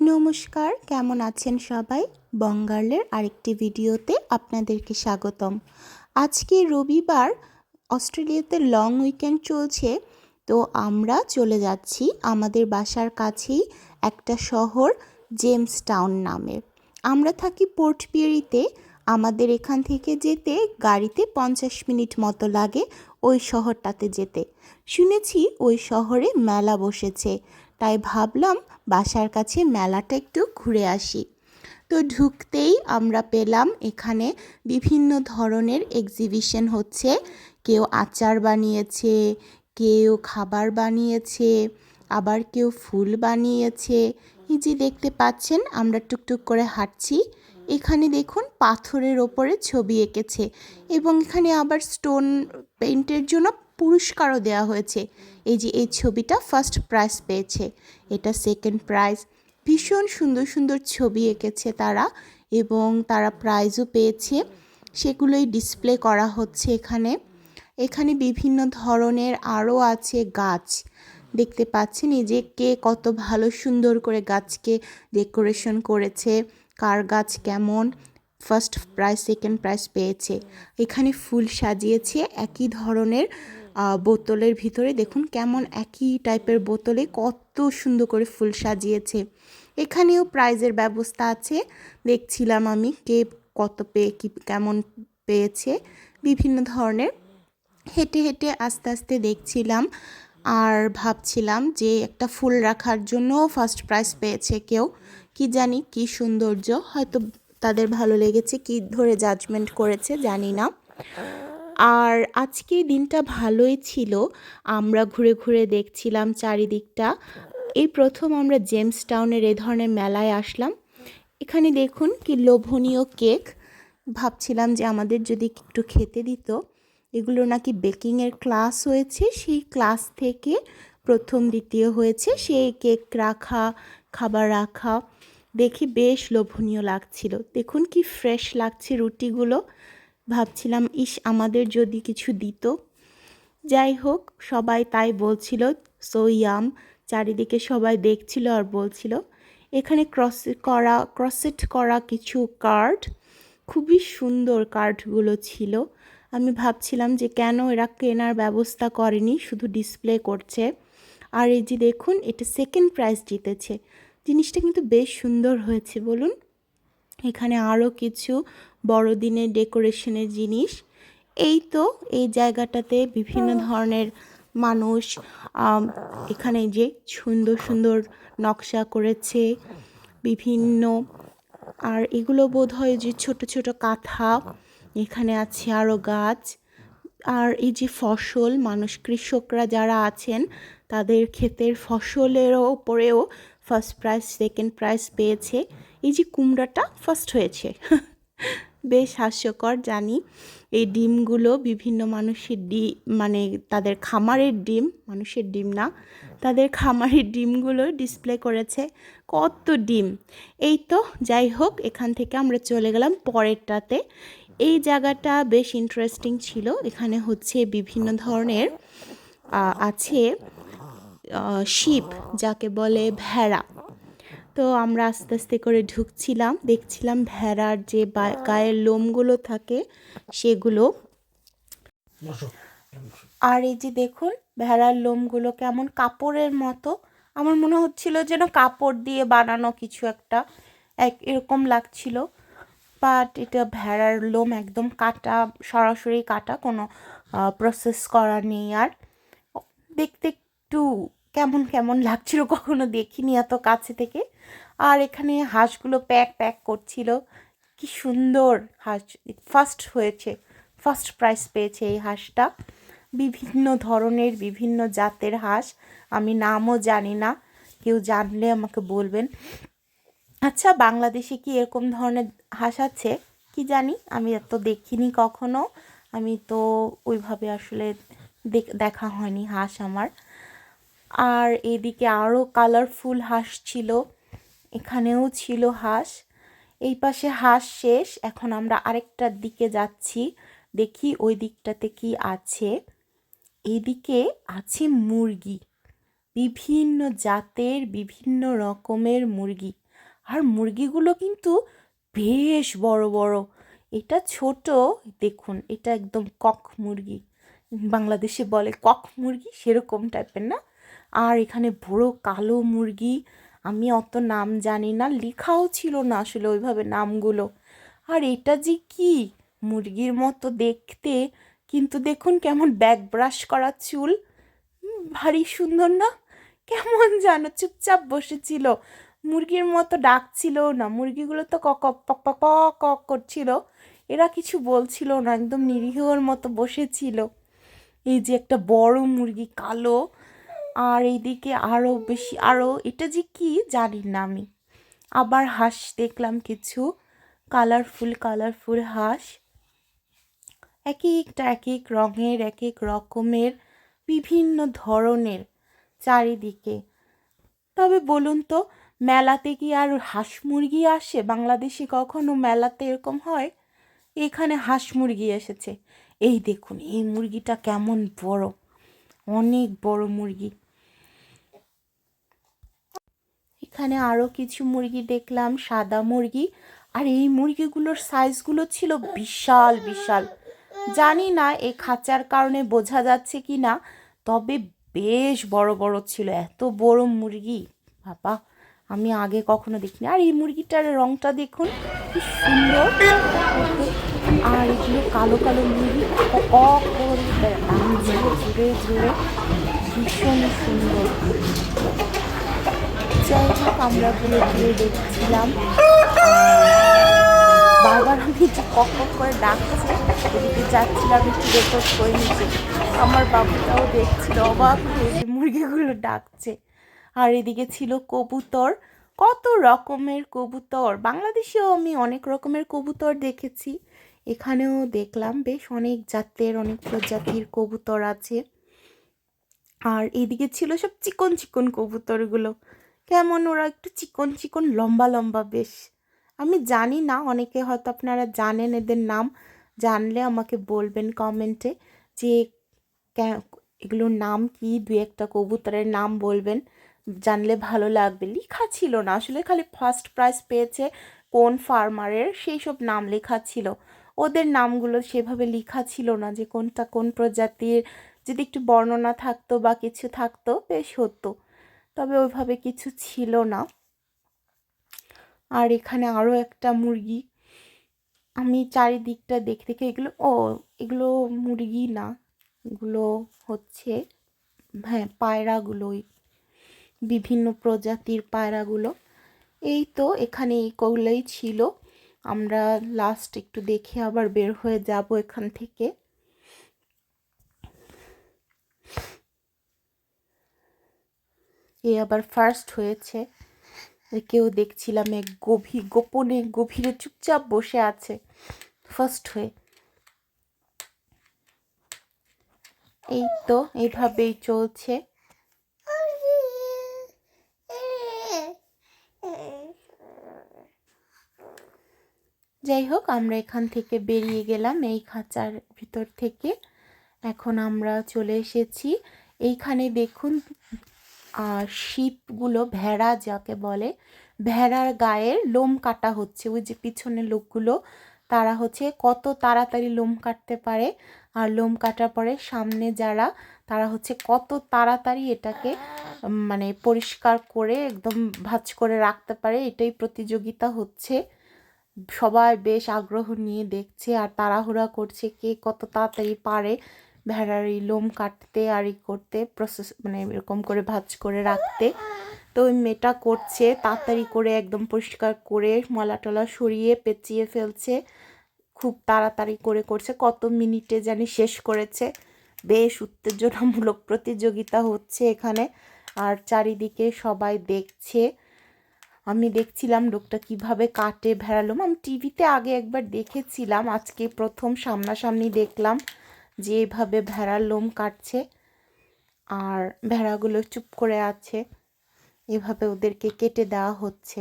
নমস্কার, কেমন আছেন সবাই? বঙ্গালের আরেকটি ভিডিওতে আপনাদেরকে স্বাগতম। আজকে রবিবার, অস্ট্রেলিয়াতে লং উইকেন্ড চলছে, তো আমরা চলে যাচ্ছি আমাদের বাসার কাছেই একটা শহর জেমস টাউন নামে। আমরা থাকি পোর্ট পিয়ারিতে আমাদের এখান থেকে যেতে গাড়িতে পঞ্চাশ মিনিট মতো লাগে ওই শহরটাতে যেতে। শুনেছি ওই শহরে মেলা বসেছে। তাই ভাবলাম বাসার কাছে মেলাটা একটু ঘুরে আসি। তো ঢুকতেই আমরা পেলাম এখানে বিভিন্ন ধরনের এক্সিবিশন হচ্ছে। কেউ আচার বানিয়েছে, কেউ খাবার বানিয়েছে, আবার কেউ ফুল বানিয়েছে। এই যে দেখতে পাচ্ছেন আমরা টুকটুক করে হাঁটছি। এখানে দেখুন পাথরের ওপরে ছবি এঁকেছে এবং এখানে আবার স্টোন পেইন্টের জন্য পুরস্কারও দেওয়া হয়েছে। এই যে, এই ছবিটা ফার্স্ট প্রাইজ পেয়েছে। এটা সেকেন্ড প্রাইজ ভীষণ সুন্দর সুন্দর ছবি এঁকেছে তারা এবং তারা প্রাইজও পেয়েছে। সেগুলোই ডিসপ্লে করা হচ্ছে এখানে। এখানে বিভিন্ন ধরনের আরও আছে গাছ। দেখতে পাচ্ছেন এই যে, কে কত ভালো, সুন্দর করে গাছকে ডেকোরেশন করেছে, কার গাছ কেমন। ফার্স্ট প্রাইজ সেকেন্ড প্রাইজ পেয়েছে। এখানে ফুল সাজিয়েছে। একই ধরনের বোতলের ভিতরে দেখুন কেমন একই টাইপের বোতলে কত সুন্দর করে ফুল সাজিয়েছে। এখানেও প্রাইজের ব্যবস্থা আছে। দেখছিলাম আমি কে কত পেয়ে কী কেমন পেয়েছে বিভিন্ন ধরনের। হেঁটে হেঁটে আস্তে আস্তে দেখছিলাম আর ভাবছিলাম যে একটা ফুল রাখার জন্য ফার্স্ট প্রাইজ পেয়েছে কেউ। কি জানি কি সৌন্দর্য, হয়তো তাদের ভালো লেগেছে, কি ধরে জাজমেন্ট করেছে জানি না। আর আজকে দিনটা ভালোই ছিল। আমরা ঘুরে ঘুরে দেখছিলাম চারিদিকটা। এই প্রথম আমরা জেমস টাউনের এ ধরনের মেলায় আসলাম। এখানে দেখুন কি লোভনীয় কেক। ভাবছিলাম যে আমাদের যদি একটু খেতে দিত। এগুলো নাকি বেকিংয়ের ক্লাস হয়েছে। সেই ক্লাস থেকে প্রথম, দ্বিতীয় হয়েছে। সেই কেক রাখা, খাবার রাখা দেখি বেশ লোভনীয় লাগছিল। দেখুন কি ফ্রেশ লাগছে রুটিগুলো। ভাবছিলাম, ইস, আমাদের যদি কিছু দিত। যাই হোক, সবাই তাই বলছিল। সো ইয়াম, চারিদিকে সবাই দেখছিল আর বলছিল। এখানে ক্রস করা, ক্রসেট করা কিছু কার্ড, খুবই সুন্দর কার্ডগুলো ছিল। আমি ভাবছিলাম যে কেন এরা কেনার ব্যবস্থা করেনি, শুধু ডিসপ্লে করছে। আর এই যে দেখুন, এটা সেকেন্ড প্রাইজ জিতেছে। জিনিসটা কিন্তু বেশ সুন্দর হয়েছে, বলুন। এখানে আরও কিছু বড়দিনের ডেকোরেশনের জিনিস। এই তো, এই জায়গাটাতে বিভিন্ন ধরনের মানুষ এখানে যে সুন্দর সুন্দর নকশা করেছে, বিভিন্ন, আর এগুলো বোধ হয় যে ছোট ছোট কাঁথা, এখানে আছে আরও গাছ, আর এই যে ফসল, মানুষ কৃষকরা যারা আছেন, তাদের ক্ষেতের ফসলেরও ওপরেও ফার্স্ট প্রাইজ সেকেন্ড প্রাইজ পেয়েছে। এই যে কুমড়াটা ফার্স্ট হয়েছে। বেশ হাস্যকর, জানি। এই ডিমগুলো বিভিন্ন মানুষের ডি মানে তাদের খামারের ডিম, মানুষের ডিম না, তাদের খামারের ডিমগুলো ডিসপ্লে করেছে। কত ডিম! এই তো, যাই হোক, এখান থেকে আমরা চলে গেলাম পরেরটাতে। এই জায়গাটা বেশ ইন্টারেস্টিং ছিল। এখানে হচ্ছে বিভিন্ন ধরনের আছে শিপ যাকে বলে ভেড়া। তো আমরা আস্তে আস্তে করে ঢুকছিলাম দেখছিলাম ভেড়ার যে গায়ের লোমগুলো থাকে সেগুলো। আর এই যে দেখুন ভেড়ার লোমগুলো কেমন কাপড়ের মতো। আমার মনে হচ্ছিল যেন কাপড় দিয়ে বানানো কিছু একটা এক এরকম লাগছিল। বাট এটা ভেড়ার লোম একদম কাটা সরাসরি কাটা কোনো প্রসেস করা নেই আর। দেখতে একটু কেমন কেমন লাগছিল কখনো দেখিনি এত কাছে থেকে। আর এখানে হাঁসগুলো প্যাক প্যাক করছিল। কি সুন্দর হাঁস। ফার্স্ট হয়েছে। ফার্স্ট প্রাইজ পেয়েছে এই হাঁসটা। বিভিন্ন ধরনের, বিভিন্ন জাতের হাঁস। আমি নামও জানি না। কেউ জানলে আমাকে বলবেন। আচ্ছা বাংলাদেশে কি এরকম ধরনের হাঁস আছে? কি জানি? আমি এত দেখিনি কখনো। আমি তো ওইভাবে আসলে দেখা হয়নি হাঁস আমার। আর এদিকে আরও কালারফুল হাঁস ছিল, এখানেও ছিল হাঁস। এই পাশে হাঁস শেষ, এখন আমরা আরেকটার দিকে যাচ্ছি, দেখি ওই দিকটাতে কি আছে। এদিকে আছে মুরগি, বিভিন্ন জাতের, বিভিন্ন রকমের মুরগি। আর মুরগিগুলো কিন্তু বেশ বড় বড়, এটা ছোট, দেখুন, এটা একদম কক মুরগি। বাংলাদেশে বলে কক মুরগি সেরকম টাইপের না আর এখানে বড় কালো মুরগি, আমি অত নাম জানি না, লেখাও ছিল না আসলে ওইভাবে নামগুলো। আর এটা যে কি? মুরগির মতো দেখতে, কিন্তু দেখুন কেমন ব্যাক ব্রাশ করা চুল। ভারী সুন্দর না? কেমন জানো চুপচাপ বসেছিল। মুরগির মতো ডাকছিল না, মুরগিগুলো তো কক পক পক কক করছিল। এরা কিছু বলছিল না, একদম নিরীহর মতো বসেছিল। এই যে একটা বড় মুরগি, কালো আর এইদিকে আরও বেশি আরও এটা যে কি জানি না আমি। আবার হাঁস দেখলাম কিছু কালারফুল কালারফুল হাঁস। এক একটা এক এক রঙের, এক এক রকমের, বিভিন্ন ধরনের চারিদিকে। তবে বলুন তো, মেলাতে কি আর হাঁস মুরগি আসে? বাংলাদেশে কখনো মেলাতে এরকম হয়? এখানে হাঁস মুরগি এসেছে। এই দেখুন, এই মুরগিটা কেমন বড়, অনেক বড় মুরগি। এখানে আরও কিছু মুরগি দেখলাম সাদা মুরগি আর এই মুরগিগুলোর সাইজগুলো ছিল বিশাল বিশাল জানি না এই খাঁচার কারণে বোঝা যাচ্ছে কি না তবে বেশ বড় বড় ছিল এত বড় মুরগি বাবা আমি আগে কখনো দেখিনি আর এই মুরগিটার রংটা দেখুন কি সুন্দর আর এগুলো কালো কালো মুরগি কক করে জুড়ে জুড়ে ভীষণ সুন্দর যাই ঘুরে দেখছিলাম। বারবার আমি করে ডাকছে ওদিকে যাচ্ছিলাম একটু রেকর্ড করে আমার বাবুটাও দেখছিল, অবাক হয়ে মুরগিগুলো ডাকছে। আর এদিকে ছিল কবুতর, কত রকমের কবুতর। বাংলাদেশেও আমি অনেক রকমের কবুতর দেখেছি। এখানেও দেখলাম, বেশ অনেক জাতের, অনেক প্রজাতির কবুতর আছে। আর এদিকে ছিল সব চিকন চিকন কবুতরগুলো। কেমন ওরা একটু চিকন চিকন, লম্বা লম্বা বেশ। আমি জানি না, অনেকে হয়তো আপনারা জানেন এদের নাম। জানলে আমাকে বলবেন কমেন্টে যে এগুলোর নাম কি দু একটা কবুতরের নাম বলবেন। জানলে ভালো লাগবে। লেখা ছিল না, আসলে খালি ফার্স্ট প্রাইজ পেয়েছে কোন ফার্মারের সেই সব নাম লেখা ছিল। ওদের নামগুলো সেভাবে লেখা ছিল না যে কোনটা কোন প্রজাতির। যদি একটু বর্ণনা থাকতো বা কিছু থাকতো, বেশ হতো। তবে ওইভাবে কিছু ছিল না। আর এখানে আরও একটা মুরগি। আমি চারিদিকটা দেখে দেখে এগুলো, ও, এগুলো মুরগি না, এগুলো হচ্ছে হ্যাঁ পায়রাগুলোই। বিভিন্ন প্রজাতির পায়রাগুলো। এই তো এখানে এই এইগুলোই ছিল। আমরা লাস্ট একটু দেখে আবার বের হয়ে যাব এখান থেকে। এ আবার ফার্স্ট হয়েছে। কেউ দেখছিলাম এক গভীর গোপনে, গভীরে চুপচাপ বসে আছে। ফার্স্ট হয়ে। এই তো, এইভাবেই চলছে। যাই হোক, আমরা এখান থেকে বেরিয়ে গেলাম এই খাঁচার ভিতর থেকে। এখন আমরা চলে এসেছি। এইখানে দেখুন শিপগুলো ভেড়া যাকে বলে, ভেড়ার গায়ের লোম কাটা হচ্ছে। ওই যে পিছনে লোকগুলো, তারা হচ্ছে কত তাড়াতাড়ি লোম কাটতে পারে। আর লোম কাটার পরে সামনে যারা, তারা হচ্ছে কত তাড়াতাড়ি এটাকে মানে পরিষ্কার করে একদম ভাঁজ করে রাখতে পারে। এটাই প্রতিযোগিতা হচ্ছে। সবাই বেশ আগ্রহ নিয়ে দেখছে আর তাড়াহুড়া করছে কে কত তাড়াতাড়ি পারে। ভেড়ার এই লোম কাটতে আর ই করতে প্রসেস মানে এরকম করে ভাঁজ করে রাখতে। তো ওই মেয়েটা করছে, তাড়াতাড়ি করে একদম পরিষ্কার করে মলা টলা সরিয়ে পেঁচিয়ে ফেলছে। খুব তাড়াতাড়ি করে করছে, কত মিনিটে জানি শেষ করেছে। বেশ উত্তেজনামূলক প্রতিযোগিতা হচ্ছে এখানে। আর চারিদিকে সবাই দেখছে। আমি দেখছিলাম লোকটা কীভাবে কাটে ভেড়ালোম আমি টিভিতে আগে একবার দেখেছিলাম, আজকে প্রথম সামনাসামনি দেখলাম। যে এভাবে ভেড়ার লোম কাটছে আর ভেড়াগুলো চুপ করে আছে, এভাবে ওদেরকে কেটে দেওয়া হচ্ছে।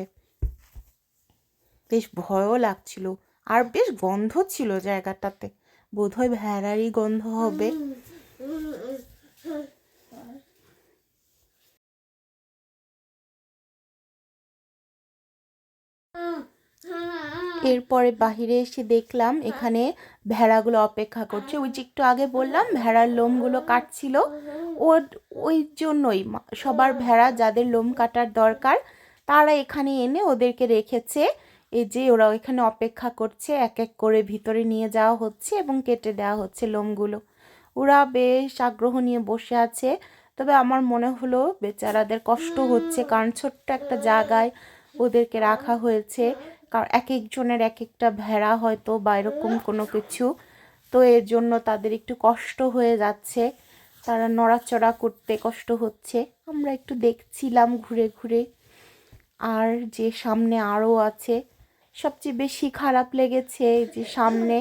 বেশ ভয়ও লাগছিল আর বেশ গন্ধ ছিল জায়গাটাতে। বোধহয় ভেড়ারই গন্ধ হবে। এরপরে বাহিরে এসে দেখলাম এখানে ভেড়াগুলো অপেক্ষা করছে। ওই যে একটু আগে বললাম, ভেড়ার লোমগুলো কাটছিল। ওর, ওই জন্যই সবার ভেড়া যাদের লোম কাটার দরকার, তারা এখানে এনে ওদেরকে রেখেছে। এই যে ওরা এখানে অপেক্ষা করছে, এক এক করে ভিতরে নিয়ে যাওয়া হচ্ছে এবং কেটে দেওয়া হচ্ছে লোমগুলো। ওরা বেশ আগ্রহ নিয়ে বসে আছে। তবে আমার মনে হলো বেচারাদের কষ্ট হচ্ছে, কারণ ছোট্ট একটা জায়গায় ওদেরকে রাখা হয়েছে। কারণ এক একজনের এক একটা ভেড়া হয়তো বা এরকম কোনো কিছু। তো এর জন্য তাদের একটু কষ্ট হয়ে যাচ্ছে। তারা নড়াচড়া করতে কষ্ট হচ্ছে। আমরা একটু দেখছিলাম ঘুরে ঘুরে। আর যে সামনে আরও আছে সবচেয়ে বেশি খারাপ লেগেছে যে সামনে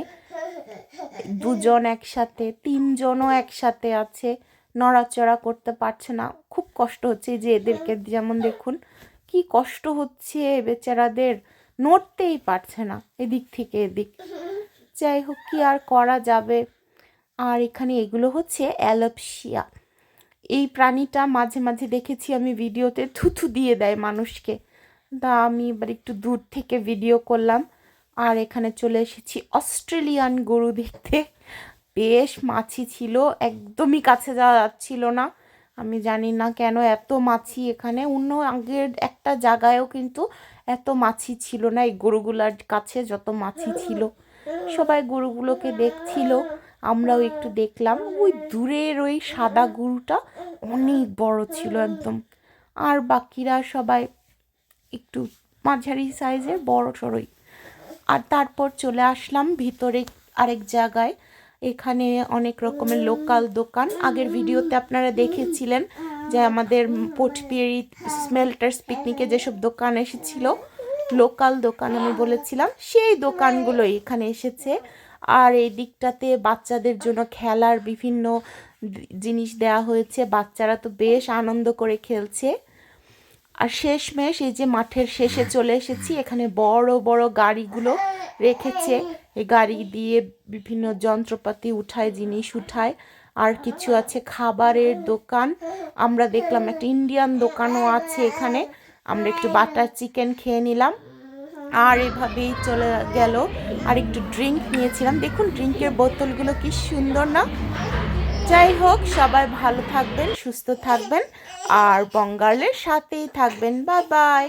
দুজন একসাথে তিনজনও একসাথে আছে নড়াচড়া করতে পারছে না। খুব কষ্ট হচ্ছে যে এদেরকে যেমন দেখুন কি কষ্ট হচ্ছে বেচারাদের। নড়তেই পারছে না, এদিক থেকে এদিক। যাই হোক কি আর করা যাবে? আর এখানে এগুলো হচ্ছে অ্যালপসিয়া। এই প্রাণীটা মাঝে মাঝে দেখেছি আমি ভিডিওতে থুথু দিয়ে দেয় মানুষকে। তা আমি এবার একটু দূর থেকে ভিডিও করলাম। আর এখানে চলে এসেছি অস্ট্রেলিয়ান গরু দেখতে। বেশ মাছি ছিল, একদমই কাছে যাওয়া যাচ্ছিল না। আমি জানি না কেন এত মাছি এখানে। অন্য আগের একটা জায়গায়ও কিন্তু এত মাছি ছিল না এই গরুগুলার কাছে, যত মাছি ছিল। সবাই গরুগুলোকে দেখছিল, আমরাও একটু দেখলাম। ওই দূরের ওই সাদা গরুটা অনেক বড় ছিল একদম। আর বাকিরা সবাই একটু মাঝারি সাইজের, বড় সড়ই আর তারপর চলে আসলাম ভিতরে আরেক জায়গায়। এখানে অনেক রকমের লোকাল দোকান। আগের ভিডিওতে আপনারা দেখেছিলেন যে আমাদের পোটপিয়ারি স্মেল্টার্স পিকনিকে যেসব দোকান এসেছিল লোকাল দোকান আমি বলেছিলাম, সেই দোকানগুলো এখানে এসেছে। আর এই দিকটাতে বাচ্চাদের জন্য খেলার বিভিন্ন জিনিস দেয়া হয়েছে। বাচ্চারা তো বেশ আনন্দ করে খেলছে। আর শেষমেশ এই যে মাঠের শেষে চলে এসেছি, এখানে বড় বড় গাড়িগুলো রেখেছে। এই গাড়ি দিয়ে বিভিন্ন যন্ত্রপাতি উঠায়, জিনিস উঠায়, আর কিছু আছে খাবারের দোকান। আমরা দেখলাম একটা ইন্ডিয়ান দোকানও আছে এখানে। আমরা একটু বাটার চিকেন খেয়ে নিলাম। আর এভাবেই চলে গেল। আর একটু ড্রিঙ্ক নিয়েছিলাম। দেখুন, ড্রিঙ্কের বোতলগুলো কি সুন্দর না? যাই হোক সবাই ভালো থাকবেন সুস্থ থাকবেন আর বঙ্গালের সাথেই থাকবেন। Bye bye